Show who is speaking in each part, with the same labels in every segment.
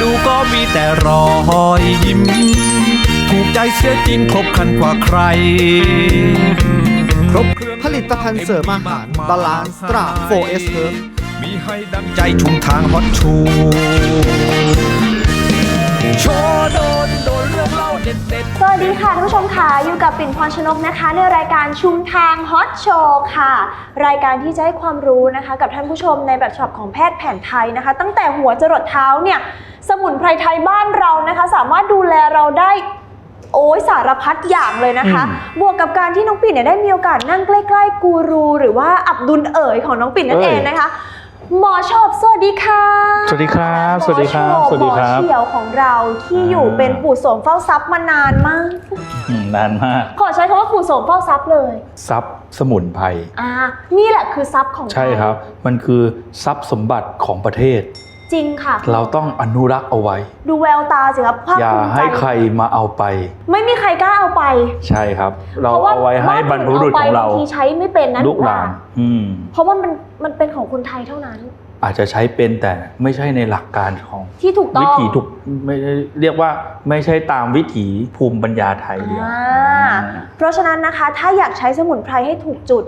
Speaker 1: ดูก็มีแต่รอยยิ้ม ถูกใจเสียจริงครบครันกว่าใคร ครบเครื่อง
Speaker 2: ผลิตภัณฑ์เสริมอาหาร Balance Stra 4S Herb
Speaker 1: มีให้ดังใจชุมทางฮอตชูโชว์โด
Speaker 3: สวัสดีค่ะท่านผู้ชมค่ะอยู่กับปิ่นพรชนกนะคะ ในรายการชุมทางฮอตโชว์ค่ะ รายการที่จะให้ความรู้นะคะ กับท่านผู้ชมในแบบฉบับของแพทย์แผนไทยนะคะ ตั้งแต่หัวจรดเท้าเนี่ยสมุนไพรไทยบ้านเรานะคะ สามารถดูแลเราได้โอ้ยสารพัดอย่างเลยนะคะ บวกกับการที่น้องปิ่นเนี่ยได้มีโอกาสนั่งใกล้ๆกูรู หรือว่าอับดุลเอ๋ยของน้องปิ่นนั่นเองนะคะ หมอชอบสวัสดีค่ะ
Speaker 4: สวัสดีครับสวัสดีครับ
Speaker 3: หมอโฉบ
Speaker 4: สวัสดีครับ
Speaker 3: หมอเฉียวของเราที่อยู่
Speaker 4: อ่า
Speaker 3: เป็นปู่โสมเฝ้าทรัพย์มานานมาก
Speaker 4: อืมนานมาก
Speaker 3: ขอใช้คำว่าปู่โสมเฝ้าทรัพย์เลย
Speaker 4: ทรัพย์สมุนไพร
Speaker 3: อ่านี่แหละคือทรัพย์ของ
Speaker 4: ใช่
Speaker 3: ไทย
Speaker 4: ครับ มันคือทรัพย์สมบัติของประเทศ
Speaker 3: จริงค่ะ
Speaker 4: เราต้องอนุรักษ์เอาไว้
Speaker 3: ดูแววตาสิครับภาค
Speaker 4: อย่า
Speaker 3: ภูมิใจ
Speaker 4: ให้ใครมาเอาไป
Speaker 3: ไม่มีใครกล้าเอาไป
Speaker 4: ใช่ครับ เรา
Speaker 3: พะ
Speaker 4: เอาไว้ให้บรรพบุรุษของเรา
Speaker 3: บางทีใช้ไม่เป็นนะ
Speaker 4: ลูกหลาน
Speaker 3: ห
Speaker 4: อืม
Speaker 3: เพราะว่ามันมันเป็นของคนไทยเท่านั้น
Speaker 4: อาจจะใช้เป็นแต่ไม่ใช่ในหลักการของ
Speaker 3: ที่ถูกต้อง
Speaker 4: วิถีถูกไม่ได้เรียกว่าไม่ใช่ตามวิถีภูมิปัญญาไทยเลย
Speaker 3: อ่าเพราะฉะนั้นนะคะถ้าอยากใช้สมุนไพรให้ถูกจุด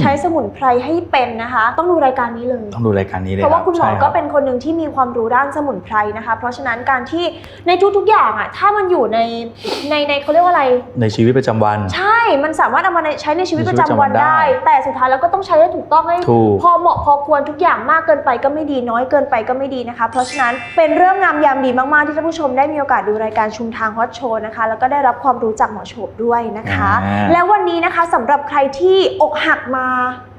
Speaker 3: ใช้สมุนไพรให้เป็นนะคะ ต้องดูรายการนี้เลย
Speaker 4: ต้องดูรายการนี้เลย
Speaker 3: เพราะว่า
Speaker 4: บ
Speaker 3: คุณหมอ
Speaker 4: ใช่
Speaker 3: ก็
Speaker 4: รับ
Speaker 3: เป็นคนหนึ่งที่มีความรู้ด้านสมุนไพรนะคะ เพราะฉะนั้นการที่ในทุกๆอย่างอะถ้ามันอยู่ในในในเขาเรียกว่าอะไร
Speaker 4: ในชีวิตประจำวัน
Speaker 3: ใช่มันสามารถเอามาในใช้ในชีวิต
Speaker 4: ใน
Speaker 3: ป
Speaker 4: ชี
Speaker 3: ระ
Speaker 4: วิต
Speaker 3: จำวัน
Speaker 4: ประจำวันได้
Speaker 3: ได้ แต่สุดท้ายแล้วก็ต้องใช้ให้ถูกต้องให้
Speaker 4: ถูก
Speaker 3: พอเหมาะพอควรทุกอย่างมากเกินไปก็ไม่ดีน้อยเกินไปก็ไม่ดีนะคะ เพราะฉะนั้นเป็นเรื่องงามยามดีมากๆที่ท่านผู้ชมได้มีโอกาสดูรายการชุมทางฮอตโชว์นะคะแล้วก็ได้รับความรู้จากหมอโฉบด้วยนะคะ
Speaker 4: อ่า
Speaker 3: แล้ววันนี้นะคะสำหรับใครที่อกหักมา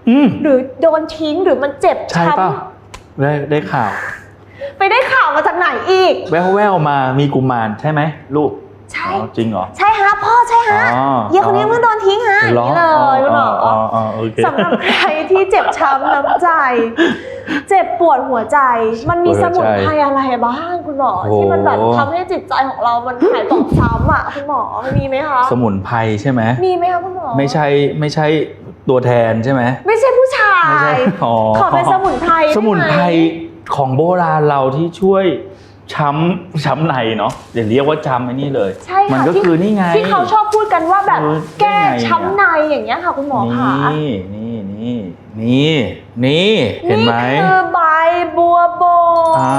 Speaker 4: อืม
Speaker 3: หรือโดนทิ้งหรือมันเจ็บ
Speaker 4: ใช่
Speaker 3: ช้
Speaker 4: ป่ะได้ได้ข่าวำ
Speaker 3: ไปได้ข่าวมาจากไหนอีก
Speaker 4: แววแววๆมามีกุมารใช่ไหมลูก
Speaker 3: ใช่
Speaker 4: อ๋อจริงเหรอ
Speaker 3: ใช่ฮะพ่อใช่ฮะ
Speaker 4: อ๋อ
Speaker 3: เยี่ยคนนี้เพิ่งโดนทิ้งฮะอย่างนี้เลยคุณหมอ
Speaker 4: อ๋ออ๋อโอเค
Speaker 3: สำหรับใครที่เจ็บช้ำน้ำใจ เจ็บปวดหัวใจ มันมีสมุนไพรอะไรบ้างคุณหมอ
Speaker 4: โอ้โห
Speaker 3: ที่มันแบบทำให้จิตใจของเรามันหายบอบช้ำอะคุณหมอมีไหมคะ
Speaker 4: สมุนไพรใช่ไหม
Speaker 3: มีไหมคะคุณหมอ
Speaker 4: ไม่ใช่ไม่ใช่ตัวแทนใช่ไหม
Speaker 3: ไม่ใช่ผู้ชา
Speaker 4: ไม่ใช่
Speaker 3: ย
Speaker 4: อ๋อ
Speaker 3: ขอเป็นสมุนไพรได้ไห
Speaker 4: สมุนไพรของโบราณเราที่ช่วย ช้ำช้ำในเนาะเดี๋ยวเรียกว่าช้ำไอ้นี่เลย
Speaker 3: ใช่
Speaker 4: มัน
Speaker 3: ค่ะ
Speaker 4: ก็
Speaker 3: ที่
Speaker 4: คือนี่ไง
Speaker 3: ที่เขาชอบพูดกันว่าแบบ
Speaker 4: เออ
Speaker 3: แก้
Speaker 4: ได้ไง
Speaker 3: ช้ำในอย่างเงี้ยค่ะคุณหมอคะ
Speaker 4: นี่นี่นี่นี่นี่เห็นไหม
Speaker 3: นี่คือใบบัวบก
Speaker 4: อ่า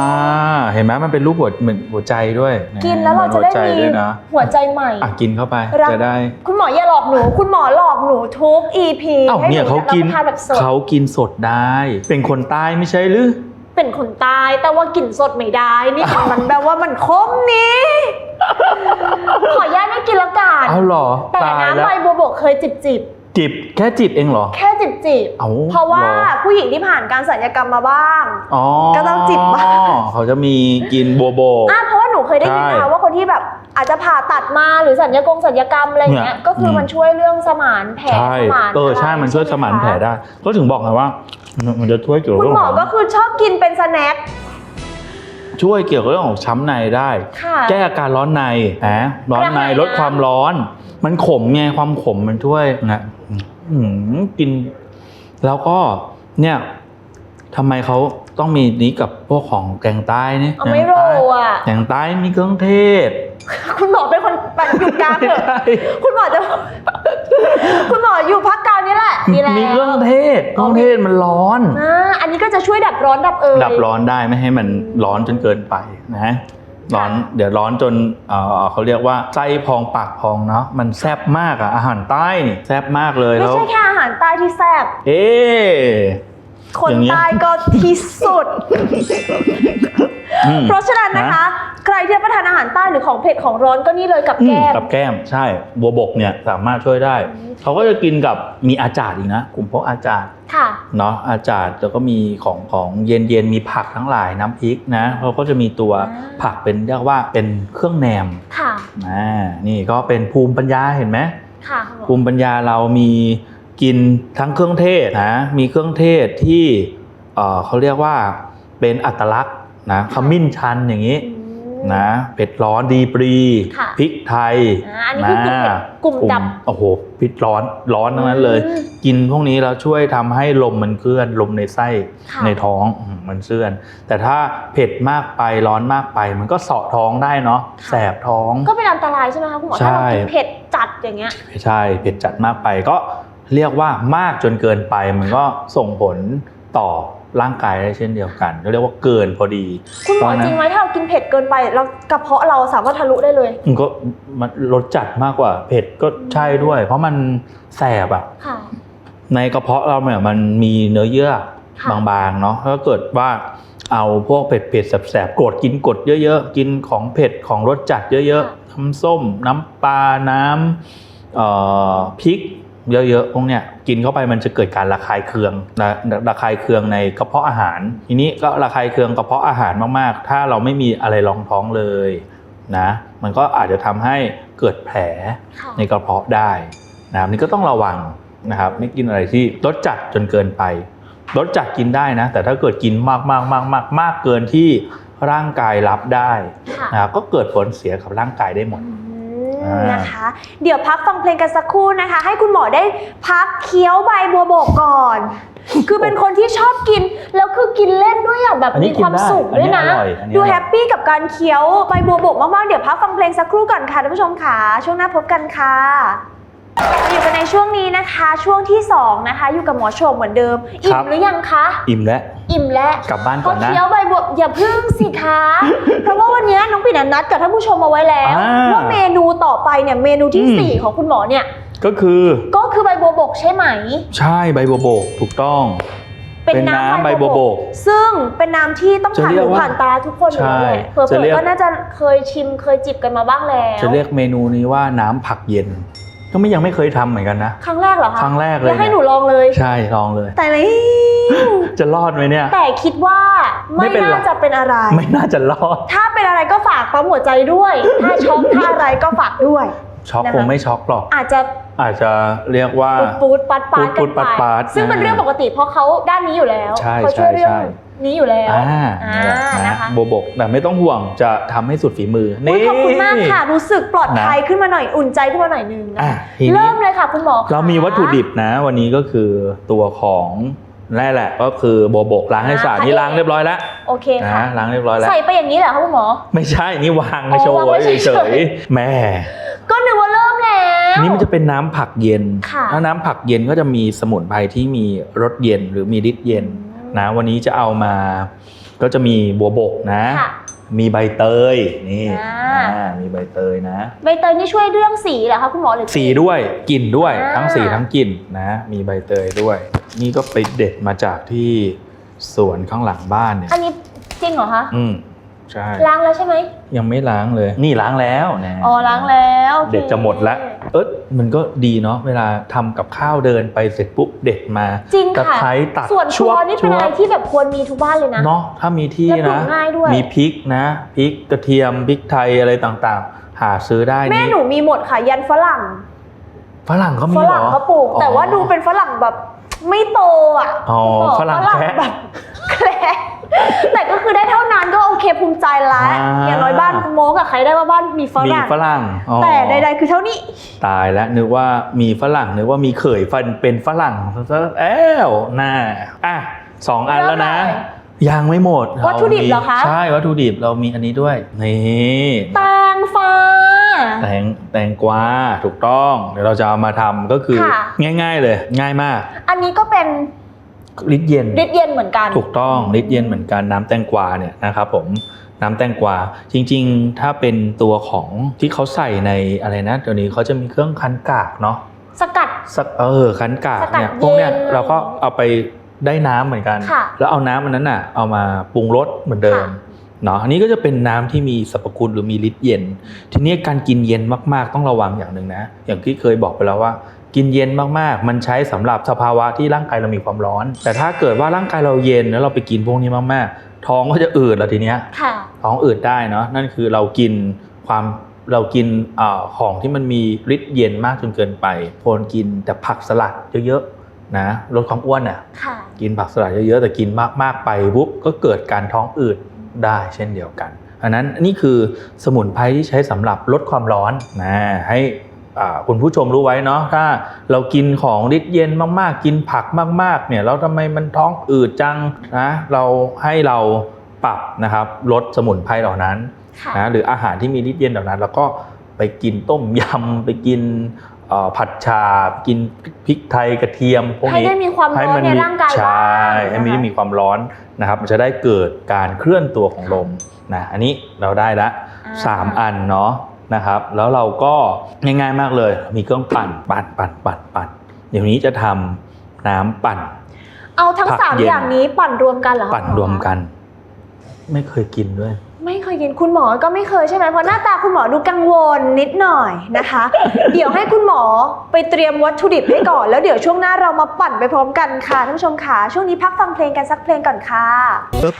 Speaker 4: เห็นไหมมันเป็นรูปหัวเหมือนหัวใจด้วย
Speaker 3: กินแล้วเราจะได้
Speaker 4: หมือนหัวใจ
Speaker 3: มี
Speaker 4: ด้วยนะ
Speaker 3: หัวใจใหม่
Speaker 4: อะกินเข้าไป
Speaker 3: รัก
Speaker 4: จะได้
Speaker 3: คุณหมออย่าหลอกหนู คุณหมอหลอกหนูทุก EP
Speaker 4: เอ้า
Speaker 3: ให้ห
Speaker 4: เนี่ยเขากิน
Speaker 3: รับประทานแบบสด
Speaker 4: เขากินสดได้ เป็นคนใต้ไม่ใช่หรือ
Speaker 3: เป็นคนตายแต่ว่ากินสดไม่ได้ นี่มันแบบว่ามันคมนี้ ขออนุญาตไม่กินละกัน
Speaker 4: เอาเหรอ
Speaker 3: แต่
Speaker 4: ตาย
Speaker 3: น้ำ
Speaker 4: แล้ว
Speaker 3: ใบบัวบกเคยจิบจิบ
Speaker 4: จิบแค่จิบเองเหรอ
Speaker 3: ๆแค่จิบจิบๆ
Speaker 4: เอ้า
Speaker 3: เพราะว่า
Speaker 4: เหรอ
Speaker 3: ผู้หญิงที่ผ่านการศัลยกรรมมาบ้าง
Speaker 4: อ๋อ
Speaker 3: ก็ต้องจิบบ้าง
Speaker 4: เขาจะมีกินบัวโบก
Speaker 3: อะเพราะว่าหนูเคยได้ยิน
Speaker 4: ใช่
Speaker 3: นะคะว่าคนที่แบบ อาจจะผ่าตัดมาหรือสัญญกงสัญญกรรมอะไรอย่างเงี้ย
Speaker 4: เนี่ย
Speaker 3: ก็คืออ
Speaker 4: ม
Speaker 3: มันช่วยเรื่องสมานแผล
Speaker 4: ใช่
Speaker 3: สมาน
Speaker 4: เออใช่ะ
Speaker 3: ไร
Speaker 4: มันช่วยสมานแผล
Speaker 3: ใช่ไห
Speaker 4: ได้ ก็ถึงบอกไงว่า มันจะช่วยเกี่ยวกับ
Speaker 3: คุณ
Speaker 4: เรื่อง
Speaker 3: หมอ
Speaker 4: ของ
Speaker 3: ก็คือชอบกินเป็นสแน็ค
Speaker 4: ช่วยเกี่ยวกับเรื่องของช้ำในได้
Speaker 3: ค่ะ
Speaker 4: แก้อาการร้อนในนะร้อนใน
Speaker 3: กระหาย
Speaker 4: ลดความร้อน มันขมไงความขมมันช่วยนะอืมกิน แล้วก็เนี่ยทำไมเขาต้องมีนี้กับพวกของแกงใต้เนี่ย
Speaker 3: เอาไม่รู้อะ
Speaker 4: แกงใต้มีเครื่องเทศ
Speaker 3: คุณหมอเป็นคนแบบอยู่กลางเถอะ
Speaker 4: ใช่
Speaker 3: คุณหมอจะ คุณหมออยู่ภาคกลางนี่แหละมีแล้ว
Speaker 4: มีเครื่องเทศเครื่องเทศมันร้อน
Speaker 3: อ่าอันนี้ก็จะช่วยดับร้อนดับเอย
Speaker 4: ดับร้อนได้ไม่ให้มันร้อนจนเกินไปนะร้อนเดี๋ยวร้อนจนเอ่อเขาเรียกว่าไส้พองปากพองเนาะมันแซ่บมากอะอาหารใต้นี่แซ่บมากเลย
Speaker 3: ไม่
Speaker 4: แล้ว
Speaker 3: ใช่แค่อาหารใต้ที่แซ่บ
Speaker 4: เอ๊ะ
Speaker 3: คน
Speaker 4: อย่างเงี้ย
Speaker 3: ใต้ก็ที่สุด
Speaker 4: อืม
Speaker 3: เพราะฉะนั้นนะคะ ใครที่รับประทานอาหารใต้หรือของเผ็ดของร้อนก็นี่เลยกับ
Speaker 4: อืม
Speaker 3: แก้ม
Speaker 4: กับแก้มใช่ บัวบกเนี่ยสามารถช่วยได้ เขาก็จะกินกับมีอาจารย์อีกนะ กลุ่มพวกอาจารย์
Speaker 3: ค่ะ
Speaker 4: เนาะอาจารย์แล้วก็มีของของเย็นเย็นๆมีผักทั้งหลายน้ำพริกนะเขาก็จะมีตัว
Speaker 3: อ่า
Speaker 4: ผักเป็นเรียกว่าเป็นเครื่องแหนม
Speaker 3: ค่ะ
Speaker 4: อ่านี่ก็เป็นภูมิปัญญาเห็นไหม
Speaker 3: ค่ะคุณหมอ
Speaker 4: ภูมิปัญญาเรามี กินทั้งเครื่องเทศนะมีเครื่องเทศที่เอ่อเขาเรียกว่าเป็นอัตลักษณ์นะขมิ้นชันอย่างนี้
Speaker 3: อืม
Speaker 4: นะเผ็ดร้อนดีปรี
Speaker 3: ค่ะ
Speaker 4: พริกไทย
Speaker 3: อ่าอันนี้คือกลุ่มเผ็ดกลุ่มดำ
Speaker 4: โอ้โหพริกร้อนร้อนทั้งนั้นเลย
Speaker 3: อืม
Speaker 4: กินพวกนี้แล้วช่วยทำให้ลมมันเคลื่อนลมในไส้
Speaker 3: ค่ะ
Speaker 4: ในท้องอืมมันเคลื่อน แต่ถ้าเผ็ดมากไปร้อนมากไป มันก็เสาะท้องได้เนาะแสบท้อง
Speaker 3: ก็เป็นอันตรายใช่ไหมคะคุณหมอ
Speaker 4: ใช่
Speaker 3: ถ้าเรากินเผ็ดจัดอย่างเงี้ย
Speaker 4: ใช่เผ็ดจัดมากไปก็ เรียกว่ามากจนเกินไปมันก็ส่งผลต่อร่างกายได้เช่นเดียวกันเรียกว่าเกินพอดี
Speaker 3: คุณหมอ
Speaker 4: เพาะฉะ
Speaker 3: จ
Speaker 4: นั้น
Speaker 3: ริงไหมถ้าเรากินเผ็ดเกินไปเรากระเพาะเราสามารถทะลุได้เลย
Speaker 4: มันก็มันรสจัดมากกว่าเผ็ดก็ใช่ด้วย เพราะมันแสบอะ
Speaker 3: ค่ะ
Speaker 4: ในกระเพาะเราเนี่ยมันมีเนื้อเยื่อ
Speaker 3: ค่ะ
Speaker 4: บางๆเนาะถ้าเกิดว่าเอาพวกเผ็ดเผ็ดๆแสบๆโกรธกินกดเยอะๆ กินของเผ็ดของรสจัดเยอะๆน้ำส้ม น้ำปลา น้ำเอ่อพริก เยอะๆพวกเนี้ยกินเข้าไปมันจะเกิดการระคายเคืองนะระคายเคืองในกระเพาะอาหาร ทีนี้ก็ระคายเคืองกระเพาะอาหารมากๆ ถ้าเราไม่มีอะไรรองท้องเลยนะมันก็อาจจะทำให้เกิดแผล
Speaker 3: ค่ะ
Speaker 4: ในกระเพาะได้นะครับนี่ก็ต้องระวังนะครับไม่กินอะไรที่รสจัดจนเกินไปรสจัดกินได้นะ แต่ถ้าเกิดกินมากมากมากมากมากเกินที่ร่างกายรับได้
Speaker 3: ค่ะ
Speaker 4: นะครับก็เกิดผลเสียกับร่างกายได้หมด
Speaker 3: อื ม
Speaker 4: อ่าน
Speaker 3: นะคะ เดี๋ยวพักฟังเพลงกันสักครู่นะคะ ให้คุณหมอได้พักเคี้ยวใบบัวบกก่อน คือเป็นคนที่ชอบกิน แล้วคือกินเล่นด้วยอย่างแบบ
Speaker 4: อันนี้
Speaker 3: มีความ
Speaker 4: กินได้
Speaker 3: สุขด้วยนะ
Speaker 4: อันนี้อร่อยอันนี้
Speaker 3: ดู
Speaker 4: อร่อย
Speaker 3: แฮปปี้กับการเคี้ยวใบบัวบกมากๆ เดี๋ยวพักฟังเพลงสักครู่ก่อนค่ะท่านผู้ชมค่ะ ช่วงหน้าพบกันค่ะ อยู่กันในช่วงนี้นะคะ ช่วงที่สองนะคะ อยู่กับหมอโชมเหมือนเดิม อิ่
Speaker 4: ครั
Speaker 3: ม
Speaker 4: บ
Speaker 3: หรือยังคะ
Speaker 4: อิ่มแล้ว
Speaker 3: อิ่มแล้ว
Speaker 4: กลับบ้าน
Speaker 3: พ
Speaker 4: ก่
Speaker 3: อ
Speaker 4: อนนะ
Speaker 3: เคี้ยวใบบัวอย่าพึ่งสิคะ เพราะว่าวันนี้น้องปิ่นนัดกับท่านผู้ชมเอาไว้แล้ว
Speaker 4: อ่า
Speaker 3: ว่าเมนูต่อไปเนี่ยเมนูที่
Speaker 4: อืม
Speaker 3: สี่ของคุณหมอเนี่ย
Speaker 4: ก็คือ
Speaker 3: ก็คือใบบัวบกใช่ไหม
Speaker 4: ใช่ใบบัวบกถูกต้อง เป็นน้ำใบบัวบก
Speaker 3: ซึ่งเป็นน้ำที่ต้องผ่าน
Speaker 4: จะเรี
Speaker 3: หู
Speaker 4: ยกว่า
Speaker 3: ผ่านตาทุกคนอยู่แล้วแหละ
Speaker 4: ใช่
Speaker 3: เผื่อ
Speaker 4: จะเรียก
Speaker 3: ๆก็น่าจะเคยชิมเคยจิบกันมาบ้างแล้ว
Speaker 4: จะเรียกเมนูนี้ว่าน้ำผักเย็น ก็ไม่ยังไม่เคยทำเหมือนกันนะ
Speaker 3: ครั้งแรกเหรอคะ
Speaker 4: ครั้งแรกเลย
Speaker 3: แล้วให้
Speaker 4: เนี่ย
Speaker 3: หนูลองเลย
Speaker 4: ใช่ลองเลย
Speaker 3: แต่เลย
Speaker 4: จะรอดไหมเนี่ย
Speaker 3: แต่คิดว่า
Speaker 4: ไม่
Speaker 3: ไม่
Speaker 4: เป็นไร
Speaker 3: น่าจะเป็นอะไร
Speaker 4: ไม่น่าจะรอด
Speaker 3: ถ้าเป็นอะไรก็ฝากปั๊มหัวใจด้วย ถ้าช็อกถ้าอะไรก็ฝากด้วย
Speaker 4: ช็อก
Speaker 3: นะคะ
Speaker 4: คงไม่ช็อกหรอก
Speaker 3: อาจจะ
Speaker 4: อาจจะเรียกว่า
Speaker 3: ปูดปูดปัดปัด
Speaker 4: ปู
Speaker 3: กั
Speaker 4: ด
Speaker 3: น
Speaker 4: ปัด
Speaker 3: ไป
Speaker 4: ปัด
Speaker 3: ซึ่งเป็น
Speaker 4: อ่า
Speaker 3: เรื่องปกติเพราะเขาด้านนี้อยู่แล้ว
Speaker 4: ใช่
Speaker 3: เขาช่วย
Speaker 4: ใช่
Speaker 3: เรื่อง
Speaker 4: ใช่
Speaker 3: นี้อยู่แล้ว
Speaker 4: อ่า
Speaker 3: อ่า
Speaker 4: นี่แหละนะ
Speaker 3: นะคะ
Speaker 4: โบวบกแต่ไม่ต้องห่วงจะทำให้สุดฝีมือ
Speaker 3: อุ๊ยขอบคุณมากค่ะ รู้สึกปลอดภัย
Speaker 4: นะ
Speaker 3: ขึ้นมาหน่อยอุ่นใจขึ้นมาหน่อยนึงนะ
Speaker 4: อะ
Speaker 3: คะ
Speaker 4: ทีนี้
Speaker 3: เริ่มเลยค่ะคุณหมอคะ
Speaker 4: เรามีวัตถุดิบนะ วันนี้ก็คือตัวของแร่แหละก็คือโบวบกล้างให้สะอาดนี่ล้างเรียบร้อยแล้ว
Speaker 3: โอเคค่ะ
Speaker 4: นะล้างเรียบร้อยแล้ว
Speaker 3: ใส่ไปอย่างนี้เหรอคะคุณหมอ
Speaker 4: ไม่ใช่นี่วาง
Speaker 3: อ๋อ
Speaker 4: โชว์
Speaker 3: วางไว้
Speaker 4: ไว้
Speaker 3: เฉ
Speaker 4: เฉ
Speaker 3: ย
Speaker 4: ย
Speaker 3: ๆ
Speaker 4: ๆแม่
Speaker 3: ก็นึกว่าเริ่ม แล้ว
Speaker 4: นี่มันจะเป็นน้ำผักเย็น
Speaker 3: ค่ะ
Speaker 4: ถ้าน้ำผักเย็นก็จะมีสมุนไพรที่มีรสเย็นหรือมีฤทธิ์เย็นนะวันนี้จะเอามา ก็จะมีบัวบกนะ
Speaker 3: ค่ะ
Speaker 4: มีใบเตยนี่
Speaker 3: อ่า
Speaker 4: อ่ามีใบเตยนะ
Speaker 3: ใบเตยนี่ช่วยเรื่องสีเหรอคะคุณหมอหรือ
Speaker 4: สีด้วยกลิ่นด้วย
Speaker 3: อ่า
Speaker 4: ทั้งสีทั้งกลิ่นนะ มีใบเตยด้วย นี่ก็ไปเด็ดมาจากที่สวนข้างหลังบ้านเนี่ย
Speaker 3: อันนี้จริงเหรอคะ
Speaker 4: อืม ใช่
Speaker 3: ล้างแล้วใช่ไหม
Speaker 4: ยังไม่ล้างเลย นี่ล้างแล้วนะ
Speaker 3: อ๋อล้างแล้วโอค
Speaker 4: เด็ดจะหมดแล้วเอ๊ะมันก็ดีเนาะเวลาทำกับข้าวเดินไปเสร็จปุ๊บเด็ดมา
Speaker 3: จริง
Speaker 4: ตะ
Speaker 3: ค่ะ
Speaker 4: ไคร้ตัด
Speaker 3: ส่วนครัวนี่เป็นอะไร
Speaker 4: ชวบ
Speaker 3: ที่แบบควรมีทุกบ้านเลยนะ
Speaker 4: เนาะถ้ามีที่
Speaker 3: และปลู
Speaker 4: นะ
Speaker 3: กง่ายด้วย
Speaker 4: มีพริกนะพริกกระเทียมพริกไทยอะไรต่างๆ หาซื้อได้
Speaker 3: แม่
Speaker 4: นี่
Speaker 3: หนูมีหมดค่ะยันฝรั่ง
Speaker 4: ฝรั่งก็มี
Speaker 3: ฝ
Speaker 4: เหร
Speaker 3: รั่ง
Speaker 4: อ
Speaker 3: ก็ปลูก แต่ว่า
Speaker 4: อ๋อ
Speaker 3: ดูเป็นฝรั่งแบบไม่โตอะ
Speaker 4: อ๋อ
Speaker 3: คุณหม
Speaker 4: ฝรั่งแคระ
Speaker 3: แบบแคระ แต่ก็คือได้เท่านั้นก็โอเคภูมิใจละ
Speaker 4: อ่า
Speaker 3: อย่างน้อยบ้านโมกับใครได้ว่าบ้านมีฝ
Speaker 4: มี
Speaker 3: รั่ง
Speaker 4: ฝรั่งอ๋อ
Speaker 3: แต่ใดๆคือเท่านี้
Speaker 4: ตายแล้วนึกว่ามีฝรั่งนึกว่ามีเขยฟันเป็นฝรั่งซะแอ้วน่าอะสองอันแล้วนะ
Speaker 3: เริ่มเลย
Speaker 4: ยังไม่หมด
Speaker 3: วัตถุดิบเหรอคะ
Speaker 4: ใช่วัตถุดิบเรามีอันนี้ด้วยนี่
Speaker 3: แตงฟ้า
Speaker 4: แตงแตงกวาถูกต้อง เดี๋ยวเราจะเอามาทำก็คือ
Speaker 3: ค่ะ
Speaker 4: ง่าย ๆเลยง่ายมาก
Speaker 3: อันนี้ก็เป็น
Speaker 4: ลิตรเย็น
Speaker 3: ฤทธิ์เย็นเหมือนกัน
Speaker 4: ถูกต้องลิตรเย็นเหมือนกันน้ำแตงกวาเนี่ยนะครับผมน้ำแตงกวาจริงๆ ถ้าเป็นตัวของที่เขาใส่ในอะไรนะเดี๋ยวนี้เขาจะมีเครื่องคั้นกากเนาะ
Speaker 3: สกัด
Speaker 4: สักเออคั้นกาก
Speaker 3: สกัด
Speaker 4: เนี่ยพวกเนี้ย
Speaker 3: เย็น
Speaker 4: เราก็เอาไปได้น้ำเหมือนกัน
Speaker 3: ค่ะ
Speaker 4: แล้วเอาน้ำอันนั้นน่ะเอามาปรุงรสเหมือนเดิม
Speaker 3: ค่ะ
Speaker 4: เนาะอันนี้ก็จะเป็นน้ำที่มีสรรพคุณหรือมีฤทธิ์เย็น ทีนี้การกินเย็นมากๆต้องระวังอย่างหนึ่งนะ อย่างที่เคยบอกไปแล้วว่า กินเย็นมากๆ มันใช้สำหรับสภาวะที่ร่างกายเรามีความร้อน แต่ถ้าเกิดว่าร่างกายเราเย็นแล้วเราไปกินพวกนี้มากๆ ท้องก็จะอืดแล้วทีเนี้ย
Speaker 3: ค่ะ
Speaker 4: ท้องอืดได้เนาะนั่นคือเรากินความเรากินอาของที่มันมีฤทธิ์เย็นมากจนเกินไปควรกินแต่ผักสลัดเยอะๆนะลดความอ้วนอะ
Speaker 3: ค่ะ
Speaker 4: กินผักสลัดเยอะๆแต่กินมากๆไปปุ๊บก็เกิดการท้องอืดได้เช่นเดียวกันอันนั้นนี่คือสมุนไพรที่ใช้สำหรับลดความร้อนนะให้อ่า คุณผู้ชมรู้ไว้เนาะถ้าเรากินของริดเย็นมากๆ กินผักมากๆเนี่ยแล้วทำไมมันท้องอืดจังนะเราให้เราปรับนะครับลดสมุนไพรเหล่านั้น
Speaker 3: ค่ะ
Speaker 4: นะหรืออาหารที่มีฤทธิ์เย็นเหล่านั้น แล้วก็ไปกินต้มยำไปกินเอ่อผัดชา กินพริกไทยกระเทียมพวก
Speaker 3: ให้
Speaker 4: นี้
Speaker 3: ได้มีความร้อนในร่างกาย
Speaker 4: ใช่
Speaker 3: บ้าง
Speaker 4: ให้มัน
Speaker 3: นะคะ
Speaker 4: ได้มีความร้อนนะครับ มันจะได้เกิดการเคลื่อนตัวของลมนะอันนี้เราได้ละ
Speaker 3: อ่า
Speaker 4: สามอันเนาะ นะครับ แล้วเราก็ง่ายๆมากเลย มีเครื่องปั่นปั่นปั่นปั่นปั่นเดี๋ยวนี้จะทำน้ำปั่น
Speaker 3: เอาทั้ง
Speaker 4: ผัก
Speaker 3: สาม
Speaker 4: เย็น
Speaker 3: อย่างนี้ปั่นรวมกันเหรอคะ
Speaker 4: ปั่นรวมกัน ไม่เคยกินด้วย
Speaker 3: ไม่เคยกินคุณหมอก็ไม่เคยใช่ไหมเพราะหน้าตาคุณหมอดูกังวลนิดหน่อยนะคะ เดี๋ยวให้คุณหมอไปเตรียมวัตถุดิบให้ก่อนแล้วเดี๋ยวช่วงหน้าเรามาปั่นไปพร้อมกันค่ะท่านผู้ชมค่ะช่วงนี้พักฟังเพลงกันสักเพลงก่อนค่ะ
Speaker 2: ปึ๊บ